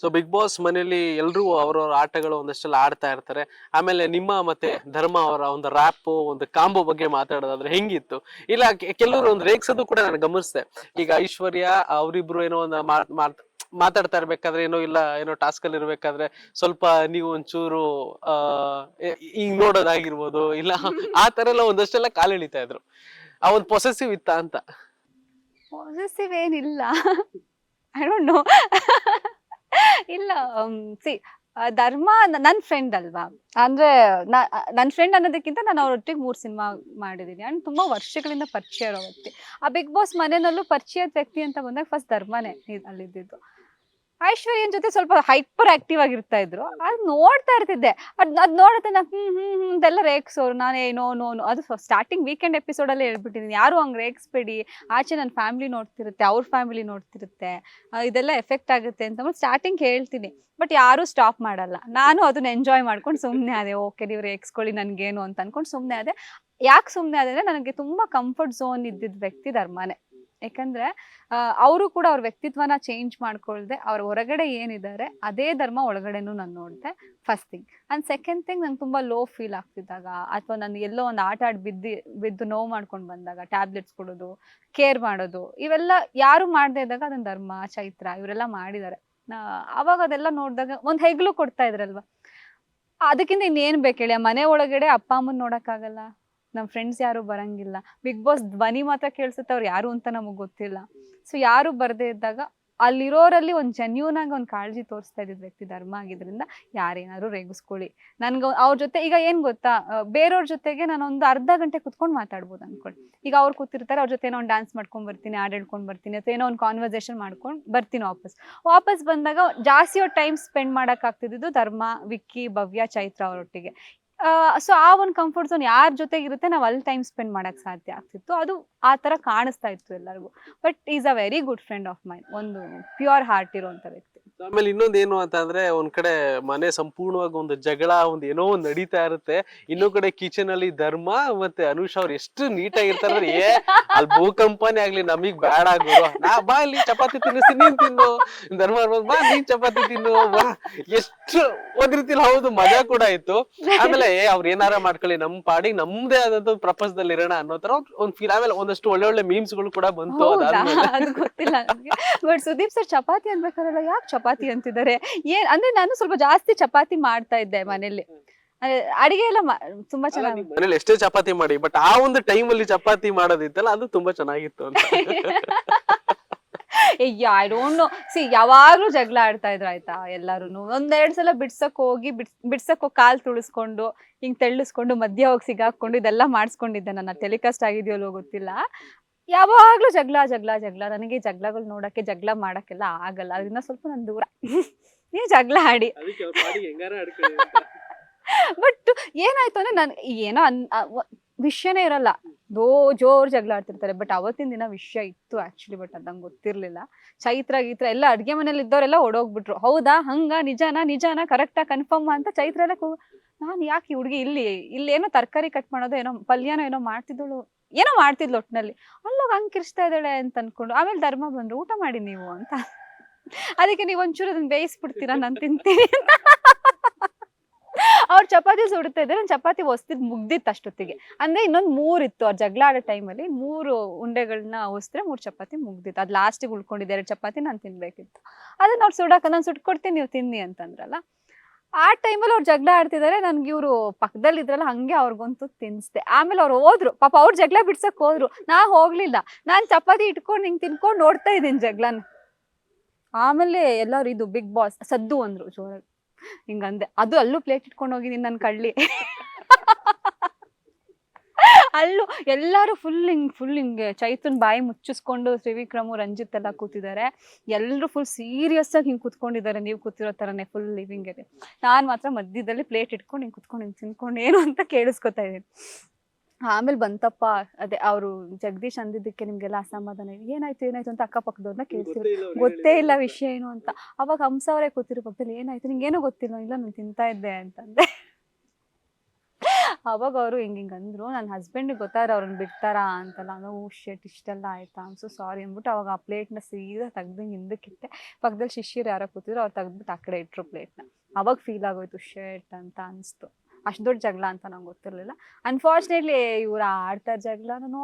So big boss ಮನೆಯಲ್ಲಿ ಎಲ್ಲರೂ ಅವರವ್ರ ಆಟಗಳು ಒಂದಷ್ಟೆಲ್ಲ ಆಡ್ತಾ ಇರ್ತಾರೆ. ಆಮೇಲೆ ನಿಮ್ಮ ಮತ್ತೆ ಧರ್ಮ ಅವರ ಒಂದು ರ್ಯಾಪ್ ಒಂದು ಕಾಂಬೋ ಬಗ್ಗೆ ಮಾತಾಡೋದಾದ್ರೆ ಹೆಂಗಿತ್ತು? ಇಲ್ಲ ಕೆಲವರು ಒಂದು ರೇಗ್ಸೋದು ಕೂಡ ನಾನು ಗಮನಿಸಿದೆ. ಈಗ ಐಶ್ವರ್ಯ ಅವರಿಬ್ರು ಏನೋ ಒಂದು ಮಾತು ಮಾತ್- ಮಾತಾಡ್ತಾ ಇರ್ಬೇಕಾದ್ರೆ ಏನೋ ಇಲ್ಲ, ಏನೋ ಟಾಸ್ಕ್ ಅಲ್ಲಿ ಇರ್ಬೇಕಾದ್ರೆ ಸ್ವಲ್ಪ ನೀವು ಒಂಚೂರು, ಆ ಈಗ ನೋಡೋದಾಗಿರ್ಬೋದು, ಇಲ್ಲ ಆ ತರ ಎಲ್ಲ ಒಂದಷ್ಟೆಲ್ಲ ಕಾಲ್ ಎಳಿತಾ ಇದ್ರು. ಆ ಒಂದು ಪೊಸೆಸಿವ್ ಇತ್ತ ಅಂತ? ಪೊಸೆಸಿವ್ ಏನಿಲ್ಲ. ಐ ಡೋಂಟ್ ನೋ ಇಲ್ಲ ಸಿ ಧರ್ಮ ನನ್ನ ಫ್ರೆಂಡ್ ಅಲ್ವಾ? ಅಂದ್ರೆ ನನ್ನ ಫ್ರೆಂಡ್ ಅನ್ನೋದಕ್ಕಿಂತ ನಾನು ಅವರೊಟ್ಟಿಗೆ ಮೂರು ಸಿನಿಮಾ ಮಾಡಿದ್ದೀನಿ ಅಂಡ್ ತುಂಬಾ ವರ್ಷಗಳಿಂದ ಪರಿಚಯ ಇರೋ ವ್ಯಕ್ತಿ. ಆ ಬಿಗ್ ಬಾಸ್ ಮನೆಯಲ್ಲೂ ಪರಿಚಯದ ವ್ಯಕ್ತಿ ಅಂತ ಬಂದಾಗ ಫಸ್ಟ್ ಧರ್ಮನೇ ಅಲ್ಲಿದ್ದು ಐಶ್ವರ್ಯನ್ ಜೊತೆ ಸ್ವಲ್ಪ ಹೈಪರ್ ಆಕ್ಟಿವ್ ಆಗಿರ್ತಾ ಇದ್ರು. ಅದ್ ನೋಡ್ತಾ ಇರ್ತಿದ್ದೆ. ಅದ್ ಅದ್ ನೋಡುತ್ತೆ ನಾ ಹ್ಮ್ ಹ್ಮ್ ಹ್ಮ್ ರೇಕ್ಸ್ ರೇಗ್ಸೋರು. ನಾನೇ ನೋ ನೋ ಅದು ಸ್ಟಾರ್ಟಿಂಗ್ ವೀಕೆಂಡ್ ಎಪಿಸೋಡ್ ಅಲ್ಲಿ ಹೇಳ್ಬಿಟ್ಟಿದ್ದೀನಿ ಯಾರು ಹಂಗ್ ರೇಕ್ಸ್ಬೇಡಿ ಆಚೆ ನನ್ನ ಫ್ಯಾಮಿಲಿ ನೋಡ್ತಿರುತ್ತೆ, ಅವ್ರ ಫ್ಯಾಮಿಲಿ ನೋಡ್ತಿರುತ್ತೆ. ಇದೆಲ್ಲ ಎಫೆಕ್ಟ್ ಆಗುತ್ತೆ ಅಂತ ಸ್ಟಾರ್ಟಿಂಗ್ ಹೇಳ್ತೀನಿ. ಬಟ್ ಯಾರು ಸ್ಟಾಪ್ ಮಾಡಲ್ಲ. ನಾನು ಅದನ್ನ ಎಂಜಾಯ್ ಮಾಡ್ಕೊಂಡು ಸುಮ್ಮನೆ ಅದೇ ಓಕೆ, ನೀವು ರೇಗ್ಸ್ಕೊಳ್ಳಿ, ನನ್ಗೇನು ಅಂತ ಅನ್ಕೊಂಡು ಸುಮ್ಮನೆ ಅದೇ ಯಾಕೆ ಸುಮ್ಮನೆ ಅದೇ ನನಗೆ ತುಂಬಾ ಕಂಫರ್ಟ್ ಝೋನ್ ಇದ್ದಿದ್ದ ವ್ಯಕ್ತಿ ಧರ್ಮನೇ. ಯಾಕಂದ್ರೆ ಅವರು ಕೂಡ ಅವ್ರ ವ್ಯಕ್ತಿತ್ವನ ಚೇಂಜ್ ಮಾಡ್ಕೊಳ್ದೆ ಅವ್ರ ಹೊರಗಡೆ ಏನಿದ್ದಾರೆ ಅದೇ ಧರ್ಮ ಒಳಗಡೆನೂ ನಾನು ನೋಡಿದೆ first thing and second thing ನಂಗೆ ತುಂಬಾ ಲೋ ಫೀಲ್ ಆಗ್ತಿದ್ದಾಗ, ಅಥವಾ ನಾನು ಎಲ್ಲೋ ಒಂದು ಆಟ ಆಡಿ ಬಿದ್ದು ಬಿದ್ದು ನೋವು ಮಾಡ್ಕೊಂಡು ಬಂದಾಗ ಟ್ಯಾಬ್ಲೆಟ್ಸ್ ಕೊಡೋದು ಕೇರ್ ಮಾಡೋದು, ಇವೆಲ್ಲ ಯಾರು ಮಾಡದೇ ಇದ್ದಾಗ ಅದನ್ನ ಧರ್ಮ, ಚೈತ್ರ ಇವರೆಲ್ಲ ಮಾಡಿದ್ದಾರೆ ಅವಾಗ ಅದೆಲ್ಲ ನೋಡಿದಾಗ ಒಂದು ಹೆಗ್ಲು ಕೊಡ್ತಾ ಇದ್ರಲ್ವಾ? ಅದಕ್ಕಿಂತ ಇನ್ನೇನ್ ಬೇಕು ಹೇಳಿ ಮನೆ ಒಳಗಡೆ ಅಪ್ಪ ಅಮ್ಮನ್ ನೋಡಕ್ಕಾಗಲ್ಲ? ನಮ್ಮ ಫ್ರೆಂಡ್ಸ್ ಯಾರು ಬರಂಗಿಲ್ಲ. ಬಿಗ್ ಬಾಸ್ ಧ್ವನಿ ಮಾತ್ರ ಕೇಳಿಸುತ್ತೆ ಅವ್ರು ಯಾರು ಅಂತ ನಮಗೆ ಗೊತ್ತಿಲ್ಲ. ಸೊ ಯಾರು ಬರ್ದೇ ಇದ್ದಾಗ ಅಲ್ಲಿರೋರಲ್ಲಿ ಒಂದು ಜೆನ್ಯೂನ್ ಆಗಿ ಒಂದು ಕಾಳಜಿ ತೋರಿಸ್ತಾ ಇದ್ದಿದ್ ವ್ಯಕ್ತಿ ಧರ್ಮ ಆಗಿದ್ರಿಂದ ಯಾರೇನಾದ್ರು ರೇಗಿಸ್ಕೊಳ್ಳಿ. ನನ್ಗೆ ಅವ್ರ ಜೊತೆ, ಈಗ ಏನ್ ಗೊತ್ತಾ? ಬೇರೆಯವ್ರ ಜೊತೆಗೆ ನಾನು ಒಂದು ಅರ್ಧ ಗಂಟೆ ಕುತ್ಕೊಂಡು ಮಾತಾಡ್ಬೋದು ಅನ್ಕೊಳ್ಳಿ ಈಗ ಅವ್ರು ಕೂತಿರ್ತಾರೆ, ಅವ್ರ ಜೊತೆ ಏನೋ ಒಂದು ಡ್ಯಾನ್ಸ್ ಮಾಡ್ಕೊಂಡ್ ಬರ್ತೀನಿ, ಹಾಡ್ ಹೇಳ್ಕೊಂಡ್ ಬರ್ತೀನಿ, ಅಥವಾ ಏನೋ ಒಂದು ಕಾನ್ವರ್ಸೇಷನ್ ಮಾಡ್ಕೊಂಡು ಬರ್ತೀನಿ ವಾಪಸ್. ವಾಪಸ್ ಬಂದಾಗ ಜಾಸ್ತಿ ಟೈಮ್ ಸ್ಪೆಂಡ್ ಮಾಡಕ್ ಆಗ್ತಿದ್ದು ಧರ್ಮ, ವಿಕ್ಕಿ, ಭವ್ಯ, ಚೈತ್ರ ಅವರೊಟ್ಟಿಗೆ. ಸೊ ಆ ಒಂದು ಕಂಫರ್ಟ್ ಝೋನ್ ಯಾರ ಜೊತೆಗಿರುತ್ತೆ ನಾವು ಅಲ್ಲಿ ಟೈಮ್ ಸ್ಪೆಂಡ್ ಮಾಡಕ್ ಸಾಧ್ಯ ಆಗ್ತಿತ್ತು. ಅದು ಆ ತರ ಕಾಣಿಸ್ತಾ ಇತ್ತು ಎಲ್ಲರಿಗೂ. But is a very good friend of mine ಒಂದು ಪ್ಯೂರ್ ಹಾರ್ಟ್ ಇರುವಂಥ ವ್ಯಕ್ತಿ. ಆಮೇಲೆ ಇನ್ನೊಂದ್ ಏನು ಅಂತ ಅಂದ್ರೆ ಒಂದ್ ಕಡೆ ಮನೆ ಸಂಪೂರ್ಣವಾಗಿ ಒಂದು ಜಗಳ ಒಂದ್ ಏನೋ ಒಂದ್ ನಡೀತಾ ಇರುತ್ತೆ. ಇನ್ನೊಂದ್ ಕಡೆ ಕಿಚನ್ ಅಲ್ಲಿ ಧರ್ಮ ಮತ್ತೆ ಅನುಷ್ ಅವ್ರು ಎಷ್ಟು ನೀಟಾಗಿರ್ತಾರೆ ಅಂದ್ರೆ ಏ ಅಲ್ಲಿ ಭೂಕಂಪನೆ ಆಗ್ಲಿ ನಮಗ್ ಬ್ಯಾಡ ಗುರು. ನಾ ಬಾ ಇಲ್ಲಿ ಚಪಾತಿ ತಿನ್ನಿಸ್ತೀನಿ ನೀನ್ ತಿನ್ನು. ಧರ್ಮ ಅವ್ರು ಬಾ ನೀನ್ ಚಪಾತಿ ತಿನ್ನು ಬಾ. ಎಷ್ಟು ಒಂದ್ ರೀತಿಲಿ ಹೌದು ಮಜಾ ಕೂಡ ಇತ್ತು. ಆಮೇಲೆ ಏ ಅವ್ರ ಏನಾರ ಮಾಡ್ಕೊಳ್ಳಿ ನಮ್ ಪಾಡಿ ನಮ್ದೇ ಆದಂತ ಪ್ರಪಂಚದಲ್ಲಿ ಇರೋಣ ಅನ್ನೋ ತರ ಒಂದ್ ಫೀಲ್ ಆಮೇಲೆ ಒಂದಷ್ಟು ಒಳ್ಳೆ ಒಳ್ಳೆ ಮೀಮ್ಸ್ಗಳು ಕೂಡ ಬಂತು ಹೌದಾ? ಅದಾದ್ಮೇಲೆ. ಅದು ಗೊತ್ತಿಲ್ಲ ಬಟ್ ಸುದೀಪ್ ಸರ್ ಚಪಾತಿ ಅನ್ಬೇಕಾದ್ರೆ ಯಾಕೆ ಚಪಾತಿ ಅಂತಿದ್ದಾರೆ. ಏನ್ ಅಂದ್ರೆ ನಾನು ಸ್ವಲ್ಪ ಜಾಸ್ತಿ ಚಪಾತಿ ಮಾಡ್ತಾ ಇದ್ದೆ ಮನೇಲಿ ಅಂದ್ರೆ ಅಡಿಗೆ ಎಲ್ಲ ಮಾ- ತುಂಬಾ ಚೆನ್ನಾಗಿ ನಿಮ್ ಮನೇಲಿ ಎಷ್ಟೇ ಚಪಾತಿ ಮಾಡಿ ಬಟ್ ಆ ಒಂದು ಟೈಮ್ ಅಲ್ಲಿ ಚಪಾತಿ ಮಾಡೋದಿತ್ತಲ್ಲ ಅದು ತುಂಬಾ ಚೆನ್ನಾಗಿತ್ತು ಅಂತ. ಐ ಡೋಂಟ್ ನೋ ಸಿ ಯಾವಾಗ್ಲೂ ಜಗಳ ಆಡ್ತಾ ಇದ್ರು ಆಯ್ತಾ ಎಲ್ಲಾರು ಒಂದೆರಡು ಸಲ ಬಿಡ್ಸಕ್ ಹೋಗಿ ಬಿಡ್ಸ್ ಬಿಡ್ಸಕ್ ಹೋಗಿ ಕಾಲ್ ತುಳಿಸ್ಕೊಂಡು ಹಿಂಗ್ ತೆಳ್ಳಿಸ್ಕೊಂಡು ಮಧ್ಯ ಹೋಗಿ ಸಿಗಾಕೊಂಡು ಇದೆಲ್ಲ ಮಾಡಿಸ್ಕೊಂಡಿದ್ದೆ ನನ್ನ ಟೆಲಿಕಾಸ್ಟ್ ಆಗಿದೆಯಲ್ಲೋ ಗೊತ್ತಿಲ್ಲ. ಯಾವಾಗ್ಲೂ ಜಗಳ ಜಗಳ ಜಗಳ. ನನಗೆ ಜಗಳಗಳು ನೋಡಕ್ಕೆ ಜಗಳ ಮಾಡಕ್ಕೆಲ್ಲ ಆಗಲ್ಲ. ಅದರಿಂದ ಸ್ವಲ್ಪ ನನ್ ದೂರ. ನೀವು ಜಗಳ ಆಡಿ. ಬಟ್ ಏನಾಯ್ತು ಅಂದ್ರೆ ನನ್ ಏನೋ ಅನ್ ವಿಷಯನೇ ಇರಲ್ಲ. ದೋ ಜೋರ್ ಜಗಳ ಆಡ್ತಿರ್ತಾರೆ. ಬಟ್ ಅವತ್ತಿನ ದಿನ ವಿಷಯ ಇತ್ತು ಆಕ್ಚುಲಿ ಬಟ್ ಅದಂಗೆ ಗೊತ್ತಿರ್ಲಿಲ್ಲ. ಚೈತ್ರ ಗೀತ್ರ ಎಲ್ಲ ಅಡ್ಗೆ ಮನೇಲಿ ಇದ್ದವರೆಲ್ಲ ಓಡೋಗ್ಬಿಟ್ರು. ಹೌದಾ? ಹಂಗ? ನಿಜಾನ? ನಿಜಾನ? ಕರೆಕ್ಟಾ ಕನ್ಫರ್ಮ್ ಅಂತ ಚೈತ್ರ ಎಲ್ಲ ನಾನು ಯಾಕೆ ಹುಡುಗಿ ಇಲ್ಲಿ ಇಲ್ಲಿ ಏನೋ ತರಕಾರಿ ಕಟ್ ಮಾಡೋದು ಏನೋ ಪಲ್ಯನೋ ಏನೋ ಮಾಡ್ತಿದ್ದಳು. ಏನೋ ಮಾಡ್ತಿದ್ಲು ಒಟ್ಟಿನಲ್ಲಿ ಅಲ್ಲೋಗಿ ಹಂಗೆ ಕಿರ್ಸ್ತಾ ಇದ್ದಾಳೆ ಅಂತ ಅನ್ಕೊಂಡು, ಆಮೇಲೆ ಧರ್ಮ ಬಂದ್ರು, ಊಟ ಮಾಡಿ ನೀವು ಅಂತ. ಅದಕ್ಕೆ ನೀವು ಒಂಚೂರು ಅದನ್ನ ಬೇಯಿಸ್ಬಿಡ್ತೀರಾ ನಾನು ತಿಂತೀನಿ ಅವ್ರು ಚಪಾತಿ ಸುಡ್ತಾ ಇದ್ರೆ ನಾನು ಚಪಾತಿ ಒಸ್ತಿದ್ ಮುಗ್ದಿತ್ತು ಅಷ್ಟೊತ್ತಿಗೆ. ಅಂದ್ರೆ ಇನ್ನೊಂದು ಮೂರ್ ಇತ್ತು, ಅವ್ರ ಜಗಳ ಆಡೋ ಟೈಮಲ್ಲಿ ಮೂರು ಉಂಡೆಗಳನ್ನ ಒಸ್ತ್ರೆ ಮೂರು ಚಪಾತಿ ಮುಗ್ದಿತ್ತು. ಅದ್ ಲಾಸ್ಟಿಗೆ ಉಳ್ಕೊಂಡಿದ್ದೆ ಎರಡು ಚಪಾತಿ ನಾನು ತಿನ್ಬೇಕಿತ್ತು. ಅದನ್ನ ಅವ್ರು ಸುಡಾಕ ನಾನು ಸುಟ್ಕೊಡ್ತೀನಿ, ನೀವು ತಿನ್ನಿ ಅಂತಂದ್ರಲ್ಲ. ಆ ಟೈಮಲ್ಲಿ ಅವ್ರು ಜಗಳ ಆಡ್ತಿದಾರೆ, ನನ್ಗೆ ಇವರು ಪಕ್ಕದಲ್ಲಿ ಇದ್ರಲ್ಲ ಹಂಗೆ ಅವ್ರಿಗಂತೂ ತಿನ್ನಿಸ್ದೆ ಆಮೇಲೆ ಅವ್ರು ಹೋದ್ರು, ಪಾಪ ಅವ್ರು ಜಗಳ ಬಿಡ್ಸಕ್ ಹೋದ್ರು. ನಾ ಹೋಗ್ಲಿಲ್ಲ. ನಾನು ಚಪಾತಿ ಇಟ್ಕೊಂಡು ಹಿಂಗೆ ತಿನ್ಕೊಂಡು ನೋಡ್ತಾ ಇದ್ದೀನಿ ಜಗಳನ. ಆಮೇಲೆ ಎಲ್ಲರೂ ಇದು ಬಿಗ್ ಬಾಸ್, ಸದ್ದು ಅಂದ್ರು ಜೋರಾಗಿ. ಹಿಂಗಂದೆ. ಅದು ಅಲ್ಲೂ ಪ್ಲೇಟ್ ಇಟ್ಕೊಂಡು ಹೋಗಿದ್ದೀನಿ ನನ್ನ ಕಳ್ಳಿ. ಅಲ್ಲೂ ಎಲ್ಲರೂ ಫುಲ್ ಹಿಂಗ್ ಫುಲ್ ಹಿಂಗೆ ಚೈತನ್ ಬಾಯಿ ಮುಚ್ಚಿಸ್ಕೊಂಡು ತ್ರಿವಿಕ್ರಮು ರಂಜಿತ್ ಎಲ್ಲ ಕೂತಿದ್ದಾರೆ. ಎಲ್ಲರೂ ಫುಲ್ ಸೀರಿಯಸ್ ಆಗಿ ಹಿಂಗೆ ಕೂತ್ಕೊಂಡಿದ್ದಾರೆ. ನೀವು ಕೂತಿರೋ ಥರನೇ ಫುಲ್ ಲಿವಿಂಗ್ ಇದೆ ನಾನು ಮಾತ್ರ ಮಧ್ಯದಲ್ಲಿ ಪ್ಲೇಟ್ ಇಟ್ಕೊಂಡು ಹಿಂಗೆ ಕೂತ್ಕೊಂಡು ಹಿಂಗೆ ತಿನ್ಕೊಂಡು ಏನು ಅಂತ ಕೇಳಿಸ್ಕೊತಾ ಇದ್ದೀನಿ. ಆಮೇಲೆ ಬಂತಪ್ಪ ಅದೇ ಅವರು ಜಗದೀಶ್ ಅಂದಿದ್ದಕ್ಕೆ ನಿಮ್ಗೆಲ್ಲ ಅಸಮಾಧಾನ ಏನಾಯ್ತು ಏನಾಯ್ತು ಅಂತ ಅಕ್ಕಪಕ್ಕದವ್ರನ್ನ ಕೇಳ್ತೀವಿ ಗೊತ್ತೇ ಇಲ್ಲ ವಿಷಯ ಏನು ಅಂತ. ಅವಾಗ ಹಂಸವರೇ ಕೂತಿರೋ ಪಕ್ಕದಲ್ಲಿ ಏನಾಯ್ತು? ನಿಂಗೇನೋ ಗೊತ್ತಿಲ್ಲ. ಇಲ್ಲ ನಾನು ತಿಂತಾ ಇದ್ದೆ ಅಂತಂದೆ. ಅವಾಗ ಅವರು ಹಿಂಗೆ ಹಿಂಗೆ ಅಂದ್ರು ನನ್ನ ಹಸ್ಬೆಂಡಿಗೆ ಗೊತ್ತಾದ್ರೆ ಅವ್ರನ್ನ ಬಿಡ್ತಾರಾ? ಅಂತಲ್ಲ. ಓ ಶೆಟ್ ಇಷ್ಟೆಲ್ಲ ಆಯ್ತಾ? ಅನ್ಸು ಸಾರಿ ಅಂದ್ಬಿಟ್ಟು ಅವಾಗ ಆ ಪ್ಲೇಟ್ನ ಸೀದಾ ತೆಗ್ದು ಹಿಂದಕ್ಕಿಟ್ಟೆ ಪಕ್ಕದಲ್ಲಿ ಶಿಷ್ಯರು ಯಾರೋ ಕೂತಿದ್ರು, ಅವ್ರು ತೆಗ್ದ್ಬಿಟ್ಟು ಆ ಕಡೆ ಇಟ್ಟರು ಪ್ಲೇಟ್ನ ಅವಾಗ ಫೀಲ್ ಆಗೋಯ್ತು ಶೆಟ್ ಅಂತ ಅನಿಸ್ತು. ಅಷ್ಟು ದೊಡ್ಡ ಜಗಳ ಅಂತ ನಂಗೆ ಗೊತ್ತಿರಲಿಲ್ಲ. ಅನ್ಫಾರ್ಚುನೇಟ್ಲಿ ಇವ್ರು ಆಡ್ತಾರೆ ಜಗಳ ನೋಡಿ